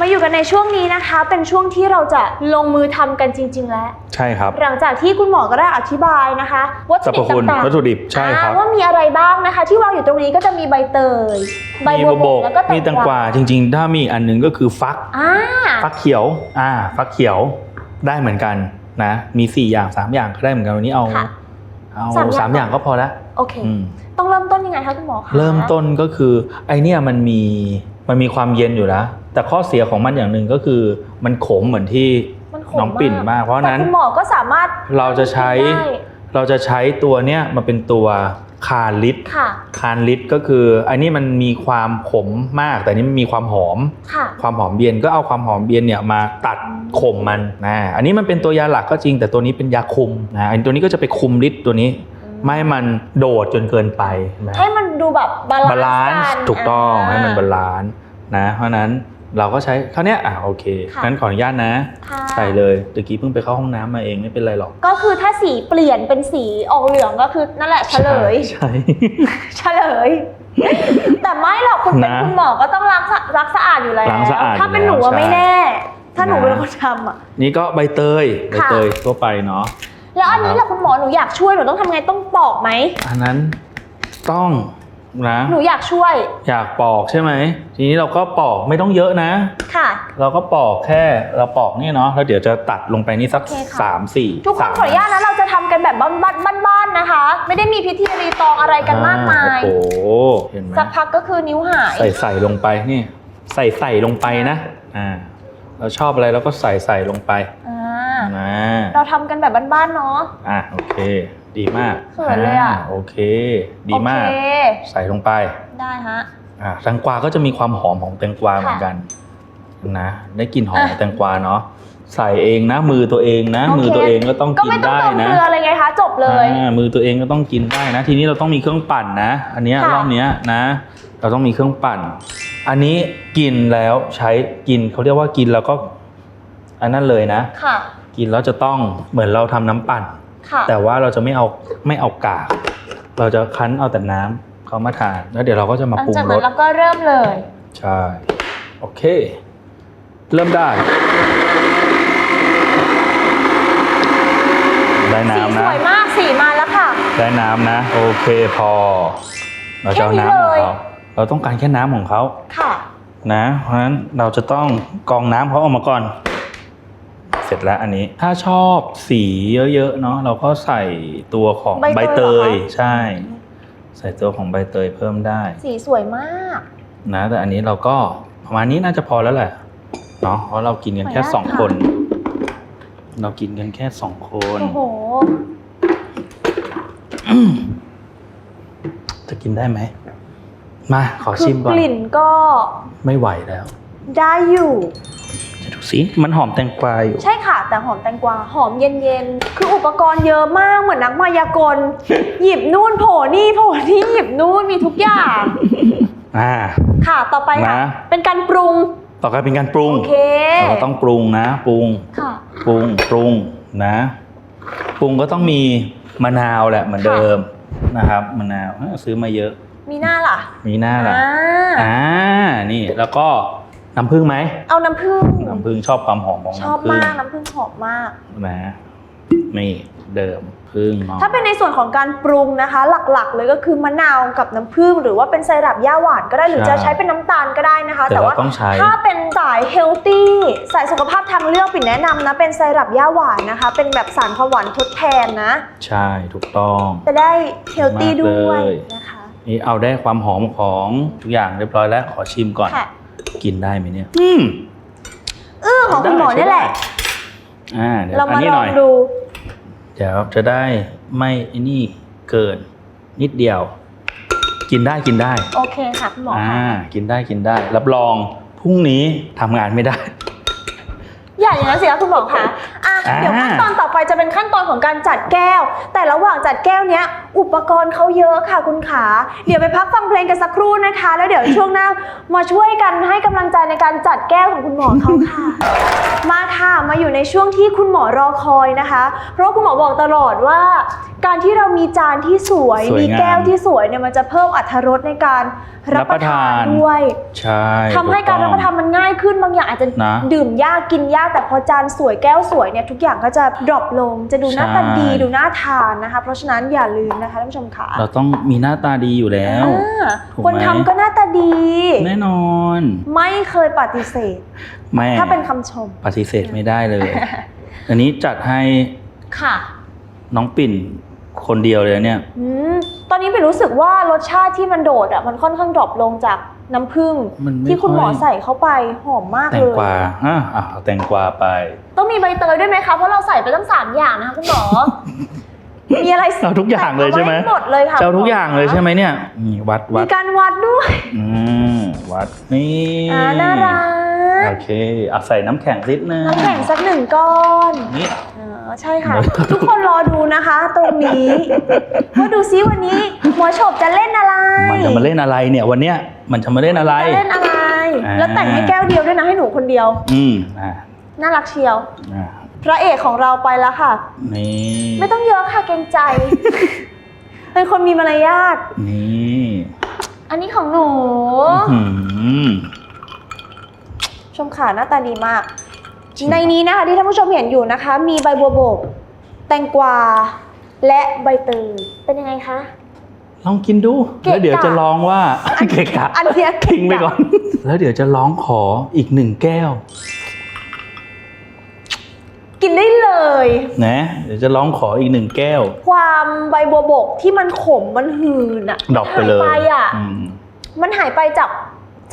Speaker 3: มาอยู่กันในช่วงนี้นะคะ เป็นช่วงที่เราจะลงมือทำกันจริง ๆ แล้ว
Speaker 4: ใช่ครับ
Speaker 3: หลังจากที่คุณหมอก็ได้อธิบายนะคะวัต
Speaker 4: สร
Speaker 3: ถุ
Speaker 4: รพ
Speaker 3: ดิบ
Speaker 4: คุณ
Speaker 3: ต่าง
Speaker 4: วัตถุดิบใช่ครับ
Speaker 3: อ่าว่ามีอะไรบ้างนะคะ ที่วางอยู่ตรงนี้ก็จะมีใบเตย ใบ
Speaker 4: มี
Speaker 3: บัว
Speaker 4: บบว
Speaker 3: ก
Speaker 4: บ
Speaker 3: แล้วก็
Speaker 4: มีแตงกวาจริง ๆ ถ้ามีอีกอันหนึงก็คือฟัก
Speaker 3: อ่า
Speaker 4: ฟักเขียว อ่า ฟักเขียวได้เหมือนกันนะ มีสี่อย่างสามอย่างก็ได้เหมือนกันวันนี้เอา
Speaker 3: ค่ะ
Speaker 4: เอา
Speaker 3: สามอย่าง
Speaker 4: สามอย่างก็พอละ
Speaker 3: โอเค
Speaker 4: อืม
Speaker 3: ต้องเริ่มต้นยังไงคะคุณหมอคะ
Speaker 4: เริ่มต้นก็คือไอเนี่ยมันมี มันมีความเย็นอยู่แล้วแต่ข้อเสียของมันอย่างหนึ่งก็คือมันขมเหมือนที่
Speaker 3: มันขม
Speaker 4: น้องปิ่นมาก เพราะฉะนั้น
Speaker 3: แต่คุณหมอก็สามารถ
Speaker 4: เราจะใช้
Speaker 3: กินได้
Speaker 4: เราจะใช้ตัวเนี้ยมาเป็นตัวคาลิต
Speaker 3: ค่ะ
Speaker 4: คานลิตก็คืออันนี้มันมีความขมมาก แต่อันนี้มันมีความหอม
Speaker 3: ค่ะ
Speaker 4: ความหอมเบียนก็เอาความหอมเบียนเนี่ยมาตัดข่มมันนะอันนี้มันเป็นตัวยาหลักก็จริง แต่ตัวนี้เป็นยาคุมนะอันตัวนี้ก็จะไปคุมฤทธิ์ตัวนี้ ไม่ให้มันโดดจนเกินไปนะ
Speaker 3: ให้มันดูแบบบาลานซ์
Speaker 4: บาลาน
Speaker 3: กั
Speaker 4: ซ์ถูกต้องาให้มันบาลานซ์นะเพราะฉะนั้นเราก็ใช้เท่าเนี้ยอะโอเค
Speaker 3: ค่ะ
Speaker 4: งั้นขออนุญาตนะ
Speaker 3: ค่ะ
Speaker 4: ใส่เลยตะกี้เพิ่งไปเข้าห้องน้ำมาเองไม่เป็นไรหรอก
Speaker 3: ก็คือถ้าสีเปลี่ยนเป็นสีออกเหลืองก็คือนั่นแหละเฉลย
Speaker 4: ใช่
Speaker 3: เฉลย แต่ไม่หรอกคุณเป็น
Speaker 4: นะ
Speaker 3: คุณหมอก็ต้องรักสะรักสะอาดอยู่แล้ว
Speaker 4: ล้างสะอาด
Speaker 3: ถ้าเป็น
Speaker 4: อยู่
Speaker 3: หนู
Speaker 4: แล้ว
Speaker 3: อะไม่
Speaker 4: ใช่
Speaker 3: แน่ ถ้าหนู
Speaker 4: นะ
Speaker 3: เป็นคนทำอะ
Speaker 4: นี่ก็ใบเตยใบ
Speaker 3: ค่ะ
Speaker 4: เตยทั่วไปเนาะ
Speaker 3: แล้วอันนี้แหละคุณหมอหนูอยากช่วยหนูต้องทำไงต้องปอกไหม
Speaker 4: อันนั้นต้องนะ
Speaker 3: หนูอยากช่วย
Speaker 4: อยากปอกใช่ไหมทีนี้เราก็ปอกไม่ต้องเยอะนะ
Speaker 3: ค่ะ
Speaker 4: เราก็ปอกแค่เราปอกนี่เนาะแล้วเดี๋ยวจะตัดลงไปนี่สัก
Speaker 3: โอเคค่ะ
Speaker 4: สามสี่
Speaker 3: ทุกคน
Speaker 4: สาม
Speaker 3: ขออนุญาตนะเราจะทำกันแบบบ้านๆบ้านๆนะคะ ไม่ได้มีพิธีรีตองอะไรกันมากมาย
Speaker 4: โอ้โหเห็นไหม
Speaker 3: สักพักก็คือนิ้วหาย
Speaker 4: ใส่ใส่ลงไปนี่ ใส่ใส่ลงไปนะอ่าเราชอบอะไรเราก็ใส่ใส่ลงไป
Speaker 3: อ่า
Speaker 4: นะ
Speaker 3: เราทำกันแบบบ้านๆเนาะ
Speaker 4: อะโอเค ดีมาก
Speaker 3: เขินเลยอะา
Speaker 4: โอเค ดีมาก
Speaker 3: โอเค
Speaker 4: ใส่ลงไป
Speaker 3: ได้ฮะ
Speaker 4: อ่าแตงกวาก็จะมีความหอมของแตงกวา
Speaker 3: ค่ะ
Speaker 4: เหมือนกันนะ ได้กลิ่นหอมของ
Speaker 3: อะ
Speaker 4: แตงกวาเนาะ ใส่เองนะมือตัวเองนะ
Speaker 3: โอเค
Speaker 4: มือตัวเองก็ต้อง
Speaker 3: ก็
Speaker 4: กิน
Speaker 3: ไม่ต้อง
Speaker 4: ได้
Speaker 3: เติม
Speaker 4: นะ
Speaker 3: เกลืออะไรไงคะจบเลย
Speaker 4: อ่ามือตัวเองก็ต้องกินได้นะ ทีนี้เราต้องมีเครื่องปั่นนะ อันเนี้ย
Speaker 3: ค่ะ
Speaker 4: รอบเนี้ยนะ เราต้องมีเครื่องปั่น อันนี้กินแล้วใช้กินเขาเรียกว่ากินแล้วก็อันนั้นเลยนะ
Speaker 3: ค่ะ
Speaker 4: กินแล้วจะต้องเหมือนเราทำน้ำปั่น
Speaker 3: ค่ะ
Speaker 4: แต่ว่าเราจะไม่เอาไม่เอากากเราจะคั้นเอาแต่น้ำเขามาทานแล้วเดี๋ยวเราก็จะมา
Speaker 3: หลัง
Speaker 4: ปรุง
Speaker 3: จาก
Speaker 4: ร
Speaker 3: นั้น
Speaker 4: ส
Speaker 3: เราก็เริ่มเลย
Speaker 4: ใช่โอเค เริ่มได้ได้
Speaker 3: สี
Speaker 4: น้ำ
Speaker 3: ส
Speaker 4: นะ
Speaker 3: วยมากสีมาแล้วค่ะ
Speaker 4: ได้น้ำนะ โอเคพอ เราจะเอา
Speaker 3: แค่นี้
Speaker 4: น้ำของ
Speaker 3: เลย
Speaker 4: เขาเราต้องการแค่น้ำของเขา
Speaker 3: ค่ะ
Speaker 4: นะ เพราะฉะนั้นเราจะต้องกรองน้ำเขาออกมาก่อน เสร็จแล้วอันนี้ ถ้าชอบสีเยอะๆเนาะเราก็ใส่ตัวของ
Speaker 3: ใบ
Speaker 4: ใบ
Speaker 3: เต
Speaker 4: เต
Speaker 3: ย
Speaker 4: ย
Speaker 3: เหรอคะ
Speaker 4: ใช่ ใส่ตัวของใบเตยเพิ่มได้
Speaker 3: สีสวยมาก
Speaker 4: นะแต่อันนี้เราก็ประมาณนี้น่าจะพอแล้วแหละเนาะเพราะเรากินกันแค่
Speaker 3: ขออนุญาต
Speaker 4: สอง
Speaker 3: ค่ะ
Speaker 4: คน เรากินกันแค่สองคน
Speaker 3: โอ้โห
Speaker 4: จะกินได้ไหมมาขอ
Speaker 3: คื
Speaker 4: ชิมก่อน
Speaker 3: กลิ่นก็
Speaker 4: ไม่ไหวแล้ว
Speaker 3: ได้อยู่
Speaker 4: จะดูสิมันหอมแตงกวาอยู่
Speaker 3: ใช่ค่ะ แต่หอมแตงกวาหอมเย็นๆ คืออุปกรณ์เยอะมากเหมือนนักมายากล หยิบนู่นโผล่นี่โผล่นี่หยิบนู่นมีทุกอย่าง
Speaker 4: อ่า
Speaker 3: ค่ะต่อไปค่ะ
Speaker 4: นะ
Speaker 3: เป็นการปรุง
Speaker 4: ต่อไปเป็นการปรุง
Speaker 3: โอเค
Speaker 4: เราต้องปรุงนะ ปรุง
Speaker 3: ค่ะ
Speaker 4: ปรุง ปรุงนะ ปรุงก็ต้องมีมะนาวแหละเหมือนเดิมนะครับ มะนาวเอ้าซื้อมาเยอะ
Speaker 3: มีหน้าล่ะ
Speaker 4: มีหน้าล่ะ
Speaker 3: อ่า
Speaker 4: อ่า นี่แล้วก็ น้ำผึ้งไหม
Speaker 3: เอาน้ำผึ้ง
Speaker 4: น้ำผึ้งชอบความหอมของ
Speaker 3: ชอบ
Speaker 4: น้ำผึ้ง
Speaker 3: มากน้ำผึ้งหอมมาก
Speaker 4: นะนี่เดิมผผึ้งเนาะ
Speaker 3: ถ้าเป็นในส่วนของการปรุงนะคะ หลักๆ เลยก็คือมะนาวกับน้ำผึ้งหรือว่าเป็นไซรัปย่าหวานก็ได้หรือ
Speaker 4: ใช่
Speaker 3: จะใช้เป็นน้ำตาลก็ได้นะคะ
Speaker 4: แต่
Speaker 3: แต่ว่า
Speaker 4: เราต้องใช้
Speaker 3: ถ้าเป็นสายเฮลตี้สายสุขภาพทางเลือกปิ่นแนะนำนะเป็นไซรัปย่าหวานนะคะ เป็นแบบสารความหวานทดแทนนะ
Speaker 4: ใช่ถูกต้อง
Speaker 3: จะได้เฮลตี้
Speaker 4: มากเลย
Speaker 3: ด้วยนะคะ
Speaker 4: นี่เอาได้ความหอมของทุกอย่างเรียบร้อยแล้วขอชิมก่อน
Speaker 3: ค่ะ
Speaker 4: กินได้ไหมเนี่ย อืม
Speaker 3: อื้อของคุณหมอเนี่ยแหละ
Speaker 4: อ่าเดี๋ยว
Speaker 3: เรา
Speaker 4: อัน
Speaker 3: มา
Speaker 4: นี้
Speaker 3: ล
Speaker 4: ห
Speaker 3: อ
Speaker 4: น่
Speaker 3: ง
Speaker 4: อย
Speaker 3: ดู
Speaker 4: เดี๋ยวจะได้ไม่ไอ้นี่เกินนิดเดียว กินได้กินได้
Speaker 3: โอเคค่ะคุณหมอ
Speaker 4: อ่า
Speaker 3: ค่ะ
Speaker 4: กินได้กินได้ รับรองพรุ่งนี้ทำงานไม่ได้
Speaker 3: อย่าอย่างนั้นสิคะคุณหมอคะอะ
Speaker 4: อ่า
Speaker 3: เดี๋ยวขั้นตอนต่อไปจะเป็นขั้นตอนของการจัดแก้ว แต่ระหว่างจัดแก้วเนี้ย อุปกรณ์เขาเยอะค่ะคุณขา เดี๋ยวไปพักฟังเพลงกันสักครู่นะคะ แล้วเดี๋ยวช่วงหน้ามาช่วยกันให้กำลังใจในการจัดแก้วของคุณหมอเขาค่ะ มาค่ะมาอยู่ในช่วงที่คุณหมอรอคอยนะคะ เพราะคุณหมอบอกตลอดว่า การที่เรามีจานที่สวย
Speaker 4: สวย
Speaker 3: มี
Speaker 4: งาม
Speaker 3: แก้วที่สวยเนี่ยมันจะเพิ่มอรรถรสในการรับประทาน
Speaker 4: รับประทาน
Speaker 3: ด้วย
Speaker 4: ใช่
Speaker 3: ทำให้การรับประทานมันง่ายขึ้นบางอย่างอาจจะ
Speaker 4: นะ
Speaker 3: ดื่มยากกินยากแต่พอจานสวยแก้วสวยเนี่ยทุกอย่างก็จะดรอปลง จะดูหน้าตา
Speaker 4: ใช่
Speaker 3: ดีดูน่าทานนะคะ เพราะฉะนั้นอย่าลืมนะคะท่านผู้ชมค่ะ
Speaker 4: เราต้องมีหน้าตาดีอยู่แล้ว
Speaker 3: อ่า
Speaker 4: ถูกไหม
Speaker 3: คนทำก็หน้าตาดี
Speaker 4: แน่นอน
Speaker 3: ไม่เคยปฏิเสธ
Speaker 4: แม่
Speaker 3: ถ้าเป็นคำชม
Speaker 4: ปฏิเสธไม่ได้เลย อันนี้จัดให้
Speaker 3: ค่ะ
Speaker 4: น้องปิ่นคนเดียวเลยเนี่ย
Speaker 3: อืมตอนนี้ไปรู้สึกว่ารสชาติที่มันโดดอะมันค่อนข้างดรอปลงจากน้ำผึ้ง
Speaker 4: มันไม่
Speaker 3: ที่คุณหมอ
Speaker 4: ค่อย
Speaker 3: ใส่เข้าไปหอมมาก
Speaker 4: แต
Speaker 3: เล
Speaker 4: ง
Speaker 3: ย
Speaker 4: กวาอะอะเอาแตงกวาไป
Speaker 3: ต้องมีใบเตยด้วยไหมคะเพราะเราใส่ไปตั้งสามอย่างนะคะคุณหมอ มีอะไร
Speaker 4: เอาทุกอย่างเลยใช่ไหม
Speaker 3: แต่งอาว้หมดเลยค่ะ
Speaker 4: เจ้าทุกอย่างเลยใช่ไหมเนี่ยนี่วัดวั
Speaker 3: มี
Speaker 4: ด
Speaker 3: การวัดด้วย
Speaker 4: อืมวัดนี่
Speaker 3: อ่าน่ารัก
Speaker 4: โอเคเอาใส่น้ำแข็งนิดนึง
Speaker 3: น้ำแข็งสักหนึ่งก้อน
Speaker 4: นี่
Speaker 3: เออใช่ค่ะ ทุกคนรอดูนะคะ ตรงนี้ว่าดูซิวันนี้หมอโฉบจะเล่นอะไร
Speaker 4: มันจะมาเล่นอะไรเนี่ยวันเนี้ยมันจะมาเล่นอะไร
Speaker 3: จะเล่นอะไร
Speaker 4: อ่า
Speaker 3: แล้วแต่งให้แก้วเดียวด้วยนะให้หนูคนเดียว
Speaker 4: อืมอ่า
Speaker 3: น่ารักเชียว
Speaker 4: อ่า
Speaker 3: พระเอกของเราไปแล้วค่ะ
Speaker 4: นี่
Speaker 3: ไม่ต้องเยอะค่ะเกรงใจ เป็นคนมีมารยาท
Speaker 4: นี่
Speaker 3: อันนี้ของหนู
Speaker 4: อื้อหือ
Speaker 3: ชมขาหน้าตาดีมาก
Speaker 4: จริง
Speaker 3: ในนี้นะคะที่ท่านผู้ชมเห็นอยู่นะคะ มีใบบัวบก แตงกวา และใบเตยเป็นยังไงคะ
Speaker 4: ลองกินดู
Speaker 3: เกะกะ
Speaker 4: แล้วเดี๋ยวจะลองว่า เกะกะ
Speaker 3: อันเนี้ยเกะกะ
Speaker 4: ทิ้งไปก่อน แล้วเดี๋ยวจะร้องขออีกหนึ่งแก้ว
Speaker 3: กินได้เลย
Speaker 4: นะ เดี๋ยวจะร้องขออีกหนึ่งแก้ว
Speaker 3: ความใบบัวบกที่มันขมมันหืนอะ
Speaker 4: ดรอปไปเลย
Speaker 3: หายไปอะ
Speaker 4: อืม
Speaker 3: มันหายไปจาก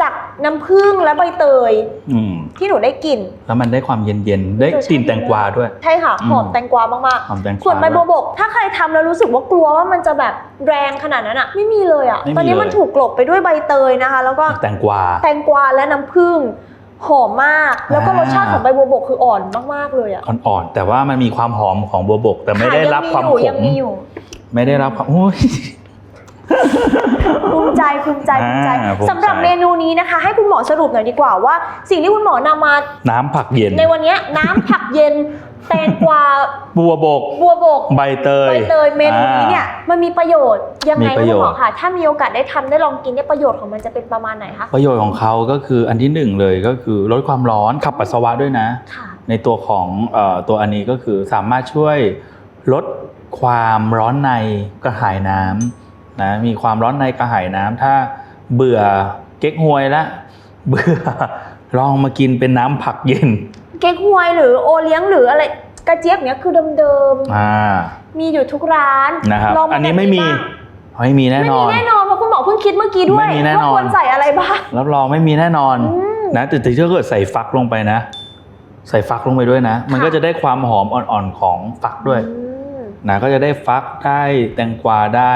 Speaker 3: จากน้ำผึ้งและใบเตย
Speaker 4: อืม
Speaker 3: ที่หนูได้กลิ่น
Speaker 4: แล้วมันได้ความเย็นๆ ได้กลิ่นแตงกวาด้วย
Speaker 3: ใช่ค่ะหอม
Speaker 4: อืม
Speaker 3: แตงกวามาก
Speaker 4: หอมแตงกวา
Speaker 3: ๆส่วนใบบัว
Speaker 4: ด้วย
Speaker 3: บก ถ้าใครทำแล้วรู้สึกว่ากลัวว่ามันจะแบบแรงขนาดนั้นอะไม่มีเลยอะ
Speaker 4: ไม่มี
Speaker 3: ตอนนี้
Speaker 4: เลย
Speaker 3: มันถูกกลบไปด้วยใบเตยนะคะ แล้วก็
Speaker 4: แตงกวา
Speaker 3: แตงกวาและน้ำผึ้ง หอมมาก แล้วก็
Speaker 4: อ่ารร
Speaker 3: สชาติของใบบัวบกคืออ่อนมากๆเลยอะ
Speaker 4: อ่อนๆแต่ว่ามันมีความหอมของบัวบก แต่ไม่ได้รับความข
Speaker 3: ยัง
Speaker 4: ม
Speaker 3: มีอยู่
Speaker 4: ไม่ได้รับความโอ้ย
Speaker 3: ภูมิใจภูมิใจภูมิใจ
Speaker 4: อ่าภูมิใจ
Speaker 3: สำหรับเมนูนี้นะคะ ให้คุณหมอสรุปหน่อยดีกว่าว่า สิ่งที่คุณหมอนำมา
Speaker 4: น้ำผักเย็น
Speaker 3: ในวันเนี้ยน้ำผักเย็นแตงกวา
Speaker 4: บัวบก
Speaker 3: บัวบก
Speaker 4: ใบเตย
Speaker 3: ใบเตยเมนูนี้เนี่ย
Speaker 4: อ่
Speaker 3: มันมีประโยชน์ยังไง
Speaker 4: มีป
Speaker 3: คุ
Speaker 4: ระ
Speaker 3: ณ
Speaker 4: โยชน์
Speaker 3: หมอคะถ้ามีโอกาสได้ทำได้ลองกินเนี่ยประโยชน์ของมันจะเป็นประมาณไหนคะา
Speaker 4: ประโยชน์ของเขาก็คืออันที่หนึ่งเลยก็คือลดความร้อนขับปัสสาวะด้วยนะ
Speaker 3: ค่ะ
Speaker 4: ในตัวของเอ่อตัวอันนี้ก็คือสามารถช่วยลดความร้อนในกระหายน้ำ นะมีความร้อนในกระหายน้ำถ้าเบื่อเก๊กฮวยละเบื่อลองมากินเป็นน้ำผักเย็น
Speaker 3: เก๊กฮวยหรือโอเลี้ยงหรืออะไรกระเจี๊ยบเนี้ยคือเดิม
Speaker 4: อ่า
Speaker 3: ๆมีอยู่ทุกร้าน
Speaker 4: นะครับ
Speaker 3: ลงา
Speaker 4: อันนี้ไม่มี
Speaker 3: แบบบ้าง
Speaker 4: ไม่มีแน่
Speaker 3: ไม่
Speaker 4: น
Speaker 3: มี
Speaker 4: อน
Speaker 3: แน่นอนเพราะคุณหมอเพิ่งคิดเมื่อกี้ด้วย
Speaker 4: ไม่มีแน่นอน
Speaker 3: ว่าควรใส่อะไรบ้าง
Speaker 4: รับรองไม่มีแน่นอน
Speaker 3: อืม
Speaker 4: นะแต่ถ้าเกิดใส่ฟักลงไปนะ ใส่ฟักลงไปด้วยนะ มัน
Speaker 3: ค่ะ
Speaker 4: ก็จะได้ความหอมอ่อนๆของฟักด้วย
Speaker 3: อืม
Speaker 4: นะก็จะได้ฟักได้แตงกวาได้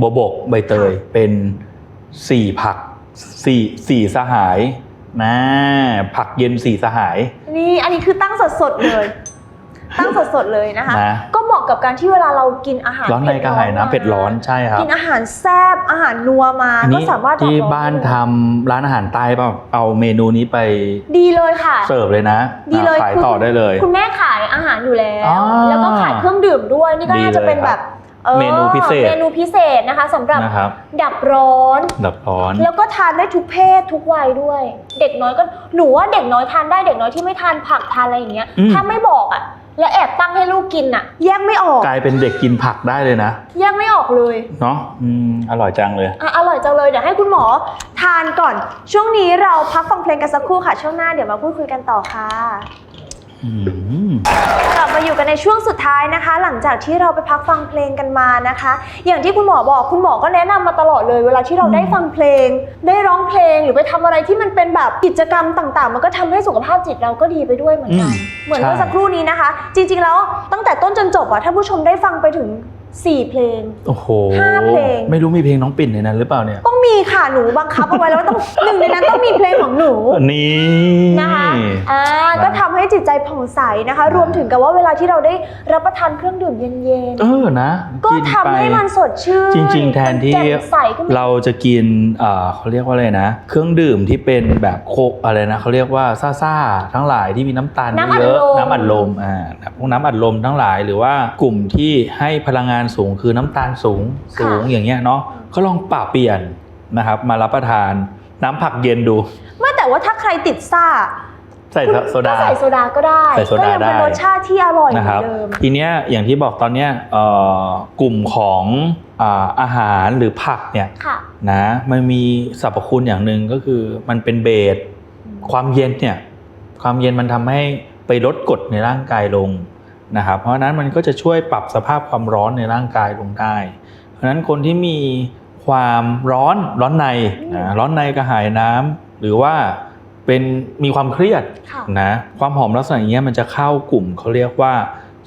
Speaker 4: บัวบกใบเตยเป็นสี่ผักสี่สี่สหายนะผักเย็นสี่สหาย
Speaker 3: นี่อันนี้คือตั้งสดๆเลย ตั้งสดๆเลยนะคะ
Speaker 4: นะ
Speaker 3: ก็เหมาะกับการที่เวลาเรากินอาหาร
Speaker 4: ร้อนในกระหาย
Speaker 3: ม
Speaker 4: น้ำเผ็ดร้อนใช่ครับ
Speaker 3: กินอาหารแซ่บอาหารนัวมา
Speaker 4: อัน
Speaker 3: ก็
Speaker 4: นี้
Speaker 3: สามารถ
Speaker 4: ที่
Speaker 3: ดัร้อ
Speaker 4: บ้าน
Speaker 3: ได้
Speaker 4: ทำร้านอาหารใต้เปล่าเอาเมนูนี้ไป
Speaker 3: ดีเลยค่ะ
Speaker 4: เสิร์ฟเลยนะ
Speaker 3: ดีเลย
Speaker 4: ขาย
Speaker 3: คือ
Speaker 4: ต่อได้เลย
Speaker 3: คุณแม่ขายอาหารอยู่แล้ว
Speaker 4: อ๋อ
Speaker 3: แล้วก็ขายเครื่องดื่มด้วย นี่ก็
Speaker 4: ดี
Speaker 3: น่าจะเป็น
Speaker 4: เลย
Speaker 3: แบ
Speaker 4: ครับ
Speaker 3: บออ
Speaker 4: เมนูพิเศษ
Speaker 3: เมนูพิเศษนะคะสำหรับ
Speaker 4: นะครับ
Speaker 3: ดับร้อน
Speaker 4: ดับร้อน
Speaker 3: แล้วก็ทานได้ทุกเพศทุกวัยด้วย เด็กน้อยก็หนูว่าเด็กน้อยทานได้เด็กน้อยที่ไม่ทานผักทานอะไรอย่างเงี้ย
Speaker 4: อืม
Speaker 3: ถ้าไม่บอกอะ และแอบตั้งให้ลูกกินอะแยกไม่ออก
Speaker 4: กลายเป็นเด็กกินผักได้เลยนะ
Speaker 3: แยกไม่ออกเลย
Speaker 4: เนาะอืมอร่อยจังเลย
Speaker 3: อะอร่อยจังเลย เดี๋ยวให้คุณหมอทานก่อน ช่วงนี้เราพักฟังเพลงกันสักครู่ค่ะ ช่วงหน้าเดี๋ยวมาพูดคุยกันต่อค่ะ
Speaker 4: อืม
Speaker 3: กลับมาอยู่กันในช่วงสุดท้ายนะคะ หลังจากที่เราไปพักฟังเพลงกันมานะคะ อย่างที่คุณหมอบอกคุณหมอก็แนะนำมาตลอดเลย เวลาที่เราได้ฟังเพลง ได้ร้องเพลงหรือไปทำอะไรที่มันเป็นแบบกิจกรรมต่าง ๆ มันก็ทำให้สุขภาพจิตเราก็ดีไปด้วยเหมือนกัน
Speaker 4: อืม
Speaker 3: เหมือน
Speaker 4: ใช่
Speaker 3: เมื่อสักครู่นี้นะคะ จริง ๆ แล้วตั้งแต่ต้นจนจบอะท่านผู้ชมได้ฟังไปถึง 4 เพลง
Speaker 4: โอ้โห
Speaker 3: ห้าเพลง
Speaker 4: ไม่รู้มีเพลงน้องปิ่นในนั้นหรือเปล่าเนี่ย
Speaker 3: ต้องมีค่ะหนูบังคับเอาไว้แล้วว่าต้องหนึ่งในนั้นต้องมีเพลงของหนู
Speaker 4: นี่
Speaker 3: นะคะอ่า
Speaker 4: นะ
Speaker 3: ก็ทำให้จิตใจผ่องใสนะคะ รวมถึงกับว่าเวลาที่เราได้รับประทานเครื่องดื่มเย็น
Speaker 4: เออนะ
Speaker 3: ๆ ก็
Speaker 4: น
Speaker 3: ทำให้มันสดชื่น
Speaker 4: จริง ๆ แทนที่
Speaker 3: มัแจ่มใสขึ้นมา
Speaker 4: เราจะกินเอ่อเขาเรียกว่าอะไรนะ เครื่องดื่มที่เป็นแบบโคกอะไรนะเขาเรียกว่าซ่าๆทั้งหลายที่มีน้ำตาล
Speaker 3: น้ำอัด
Speaker 4: เยอะ
Speaker 3: ลม
Speaker 4: ๆน้ำอัดลมอ่าพวกน้ำอัดลมทั้งหลายหรือว่ากลุ่มที่ให้พลังงานสูงคือน้ำตาลสูงสูงอย่างเงี้ยเนาะก็ลองปรับเปลี่ยนนะครับ มารับประทานน้ำผักเย็นดู
Speaker 3: ไม่แต่ว่าถ้าใครติดซ่า
Speaker 4: ใส่โซดา
Speaker 3: ก็ใส่โซดาก็ได้
Speaker 4: ใส่โซดา
Speaker 3: ก็ยังเป็น
Speaker 4: ได้
Speaker 3: รสชาติที่อร่อยเหมื
Speaker 4: นะ
Speaker 3: อ
Speaker 4: ครับ
Speaker 3: นเดิม
Speaker 4: ทีเนี้ยอย่างที่บอกตอนเนี้ยเอ่อกลุ่มของอ่าอาหารหรือผักเนี่ย
Speaker 3: ค่ะ
Speaker 4: นะมันมีสรรพคุณอย่างหนึ่งก็คือมันเป็นเบสความเย็นเนี่ยความเย็นมันทำให้ไปลดกรดในร่างกายลง นะครับเพราะฉะนั้นมันก็จะช่วยปรับสภาพความร้อนในร่างกายลงได้ เพราะฉะนั้นคนที่มีความร้อนร้อนในนะร้อนในกระหายน้ำหรือว่าเป็นมีความเครียด
Speaker 3: ค่ะ
Speaker 4: นะความหอมลักษณะอย่างเงี้ยมันจะเข้ากลุ่มเขาเรียกว่า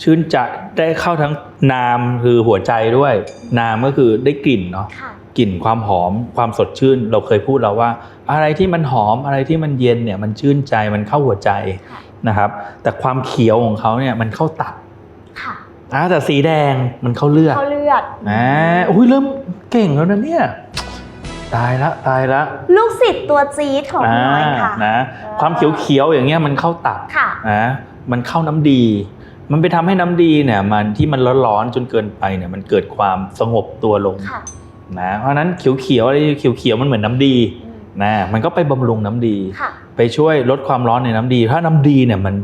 Speaker 4: ชื่นจะได้เข้าทั้งนามคือหัวใจด้วย นามก็คือได้กลิ่นเนาะ
Speaker 3: ค่ะ
Speaker 4: กลิ่นความหอมความสดชื่น เราเคยพูดแล้วว่า อะไรที่มันหอมอะไรที่มันเย็นเนี่ยมันชื่นใจมันเข้าหัวใจ
Speaker 3: ค่ะ
Speaker 4: นะครับ แต่ความเขียวของเขาเนี่ยมันเข้าตับ
Speaker 3: ค่ะ
Speaker 4: อ่าแต่สีแดงมันเข้าเลือด
Speaker 3: เข้าเลือด
Speaker 4: อ่าอุ้ยเริ่มเก่งแล้วนะเนี่ยตายละตายละ
Speaker 3: ลูกศิษย์ตัวจี๊ดของคุณน้อยค่ะ
Speaker 4: นะ ความเขียวๆอย่างเงี้ยมันเข้าตับ
Speaker 3: ค่ะ
Speaker 4: นะมันเข้าน้ำดี มันไปทำให้น้ำดีเนี่ย มันที่มันร้อนๆจนเกินไปเนี่ย มันเกิดความสงบตัวลง
Speaker 3: ค่ะ
Speaker 4: นะเพราะฉะนั้นเขียวๆอะไรเขียวๆมันเหมือนน้ำดี
Speaker 3: อืม
Speaker 4: นะมันก็ไปบำรุงน้ำดี
Speaker 3: ค่ะ
Speaker 4: ไปช่วยลดความร้อนในน้ำดี ถ้าน้ำดีเนี่ยมัน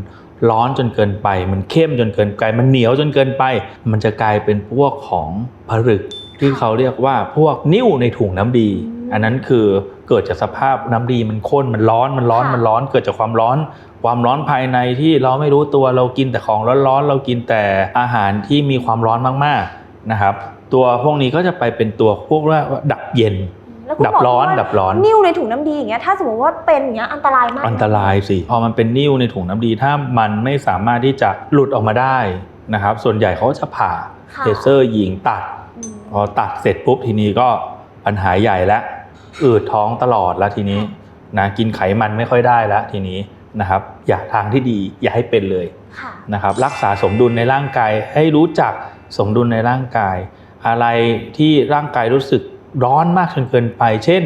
Speaker 4: ร้อนจนเกินไป มันเข้มจนเกินไป มันเหนียวจนเกินไป มันจะกลายเป็นพวกของผลึกที่เขาเรียกว่าพวกนิ่วในถุงน้ำดี อันนั้นคือเกิดจากสภาพน้ำดีมันข้นมันร้อนมันร้อน
Speaker 3: ค่ะ
Speaker 4: มันร้อน เกิดจากความร้อน ความร้อนภายในที่เราไม่รู้ตัวเรากินแต่ของร้อนๆเรากินแต่อาหารที่มีความร้อนมากๆนะครับ ตัวพวกนี้ก็จะไปเป็นตัวพวกว่าดับเย็น
Speaker 3: แล้วคุณ
Speaker 4: ดับ
Speaker 3: หม
Speaker 4: ร้อน
Speaker 3: ว่า
Speaker 4: ดับร้อน
Speaker 3: นิ่วในถุงน้ำดีอย่างเงี้ยถ้าสมมติว่าเป็นอย่างเงี้ยอันตรายมาก
Speaker 4: อันตรายสิ พอมันเป็นนิ่วในถุงน้ำดี ถ้ามันไม่สามารถที่จะหลุดออกมาได้นะครับ ส่วนใหญ่เขาจะผ่า
Speaker 3: ค่ะ
Speaker 4: เลเซอร์ยิงตัด
Speaker 3: อืม
Speaker 4: พอตัดเสร็จปุ๊บทีนี้ก็ปัญหาใหญ่แล้วอืดท้องตลอดแล้วทีนี้นะกินไขมันไม่ค่อยได้แล้วทีนี้นะครับ อย่าทางที่ดีอย่าให้เป็นเลย
Speaker 3: ค่ะ
Speaker 4: นะครับรักษาสมดุลในร่างกายให้รู้จักสมดุลในร่างกาย อะไรที่ร่างกายรู้สึก ร้อนมากจนเกินไป เช่น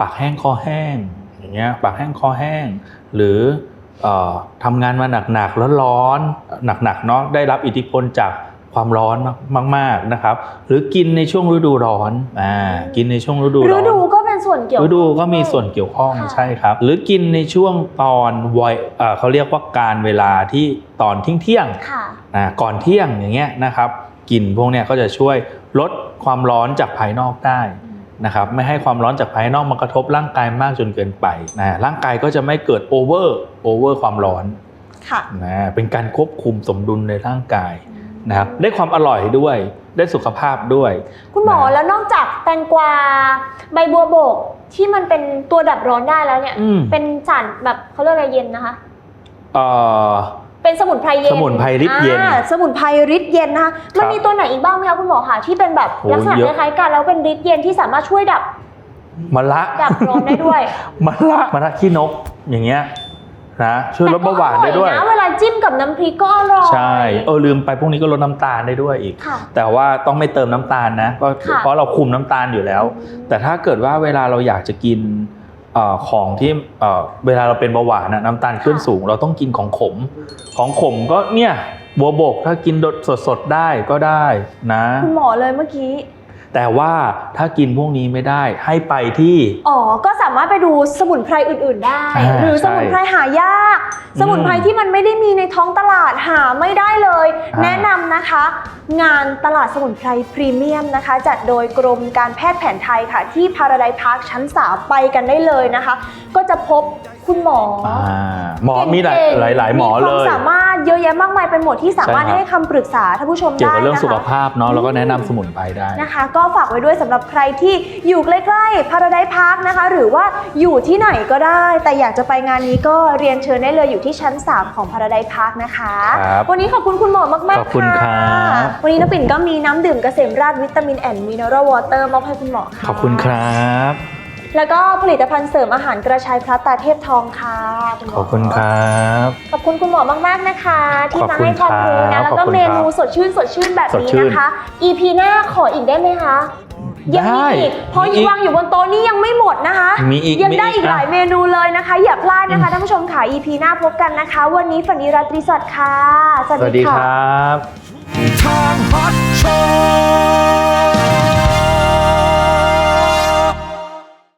Speaker 4: ปากแห้งคอแห้งอย่างเงี้ยปากแห้งคอแห้ง หรือเอ่อทำงานมาหนักๆร้อนๆหนักๆเนาะได้รับอิทธิพลจากความร้อนมากๆนะครับ หรือกินในช่วงฤดูร้อนอ่ากินในช่วงฤดู
Speaker 3: ฤ
Speaker 4: ร้อน
Speaker 3: ดูก็เป็นส่วนเกี่ยว
Speaker 4: ฤดูก็มีส่วนเกี่ยวข้อง
Speaker 3: ค่ะ
Speaker 4: ใช่ครับ หรือกินในช่วงตอนวัยเอ่อเขาเรียกว่าการเวลาที่ตอนเที่ยงเที่ยงๆ
Speaker 3: ค่ะ
Speaker 4: อ่าก่อนเที่ยงอย่างเงี้ยนะครับ กินพวกเนี้ยก็จะช่วยลด ความร้อนจากภายนอกได้นะครับไม่ให้ความร้อนจากภายนอกมากระทบร่างกายมากจนเกินไปนะร่างกายก็จะไม่เกิดโอเวอร์โอเวอร์ความร้อน
Speaker 3: ค่ะ
Speaker 4: นะเป็นการควบคุมสมดุลในร่างกายนะครับได้ความอร่อยด้วยได้สุขภาพด้วย
Speaker 3: คุณหมอ
Speaker 4: นะ
Speaker 3: แล้วนอกจากแตงกวาใบบัวบกที่มันเป็นตัวดับร้อนได้แล้วเนี่ย
Speaker 4: อืม
Speaker 3: เป็นสารแบบเขาเรียกอะไรเย็นนะคะ
Speaker 4: เอ่อ
Speaker 3: เป็นสมุนไพรเย็น
Speaker 4: สมุนไพรฤทธิ์เย็น
Speaker 3: อ่าสมุนไพรฤทธิ์เย็นนะคะมันมีตัวไหนอีกบ้างไหมคะคุณหมอคะที่เป็นแบบ
Speaker 4: โอ้
Speaker 3: ลักษณะ
Speaker 4: เย
Speaker 3: ค
Speaker 4: อะ
Speaker 3: ล้ายๆกันแล้วเป็นฤทธิ์เย็นที่สามารถช่วยดับ
Speaker 4: มะละ
Speaker 3: ดับร้อนได้ด้วย
Speaker 4: มะละมะละขี้นกอย่างเงี้ยนะช่วยลดเบาหวานได้ด้วย
Speaker 3: แต่ก็อร่อนะเวลาจิ้มกับน้ำพริกก็อร่อย
Speaker 4: ใช่เออลืมไปพวกนี้ก็ลดน้ำตาลได้ด้วยอีก
Speaker 3: ค่ะ
Speaker 4: แต่ว่าต้องไม่เติมน้ำตาลนะก็
Speaker 3: ค่ะ
Speaker 4: เพราะเราคุมน้ำตาลอยู่แล้ว แต่ถ้าเกิดว่าเวลาเราอยากจะกินเอ่อ ของที่เวลาเราเป็นเบาหวานน้ำตาลขึ้นสูง เราต้องกินของขม ของขมก็เนี่ยบัวบกถ้ากินสดสดๆได้ก็ได้นะ
Speaker 3: คุณหมอเลยเมื่อกี้
Speaker 4: แต่ว่าถ้ากินพวกนี้ไม่ได้ให้ไปที่
Speaker 3: อ๋อ ก็สามารถไปดูสมุนไพรอื่นๆได้
Speaker 4: อ่า
Speaker 3: หรือสมุนไพรหายาก สมุนไพรที่มันไม่ได้มีในท้องตลาดหาไม่ได้เลย
Speaker 4: อ่า
Speaker 3: แนะนำนะคะ งานตลาดสมุนไพรพรีเมียมนะคะ จัดโดยกรมการแพทย์แผนไทยค่ะ ที่พาราไดพาร์คชั้น3ไปกันได้เลยนะคะ ก็จะพบคุณหมออ
Speaker 4: อ่าหมอมีหลาย
Speaker 3: เก่งๆ
Speaker 4: หลายหลายหมอ
Speaker 3: ค
Speaker 4: เล
Speaker 3: วาม
Speaker 4: ย
Speaker 3: สามารถเยอะแยะมากมายไปหมดที่สามารถ
Speaker 4: ใช่ครับ
Speaker 3: ให้คำปรึกษาท่านผู้ชม
Speaker 4: เกี่ยว
Speaker 3: ได้
Speaker 4: กับเรื่อง
Speaker 3: นะคะ
Speaker 4: สุขภาพเนาะแล้วก็แนะนำสมุนไพรได้
Speaker 3: นะคะ ก็ฝากไว้ด้วยสำหรับใครที่อยู่ใกล้ๆพาราไดพาร์คนะคะ หรือว่าอยู่ที่ไหนก็ได้ แต่อยากจะไปงานนี้ก็เรียนเชิญได้เลยอยู่ที่ชั้น 3 ของพาราไดพาร์คนะคะ
Speaker 4: ครับ
Speaker 3: วันนี้ขอบคุณคุณหมอมากๆ
Speaker 4: ขอบคุณครับ
Speaker 3: วันนี้น้ำปิ่นก็มีน้ำดื่มเกษมราชวิตามินแอนด์มินเนอรัลวอเตอร์มอบให้คุณหมอค่ะ
Speaker 4: ขอบคุณครับ
Speaker 3: แล้วก็ผลิตภัณฑ์เสริมอาหารกระชายพลัสตาเทพทองค่ะณหม
Speaker 4: ขอบคุณครับ
Speaker 3: ขอบคุณคุณหมอมาก ๆ นะคะ ที่
Speaker 4: ขอบ
Speaker 3: มา
Speaker 4: คุณ
Speaker 3: ให้ความรู้
Speaker 4: ครั
Speaker 3: นะ
Speaker 4: บ
Speaker 3: แล้วก็
Speaker 4: ขอบคุณ
Speaker 3: เม
Speaker 4: ครับ
Speaker 3: นูสดชื่นสดชื่นแบบนี้
Speaker 4: สดชื่น
Speaker 3: นะคะ EP หน้าขออีกได้ไหมคะยังมีอีกเพราะ
Speaker 4: มีอีก
Speaker 3: วางอยู่บนโต๊ะนี่ยังไม่หมดนะคะ
Speaker 4: มีอีก
Speaker 3: ยัง
Speaker 4: มี
Speaker 3: ได้
Speaker 4: อีก
Speaker 3: อีกหลาย
Speaker 4: อะ
Speaker 3: เมนูเลยนะคะ อย่าพลาดนะคะท่านผู้ชมค่ะ EP หน้าพบกันนะคะ วันนี้ฝันดีราตรีสวัสดิ์ค่ะ
Speaker 4: สวัสดีครับ
Speaker 1: ทางฮอตโชว์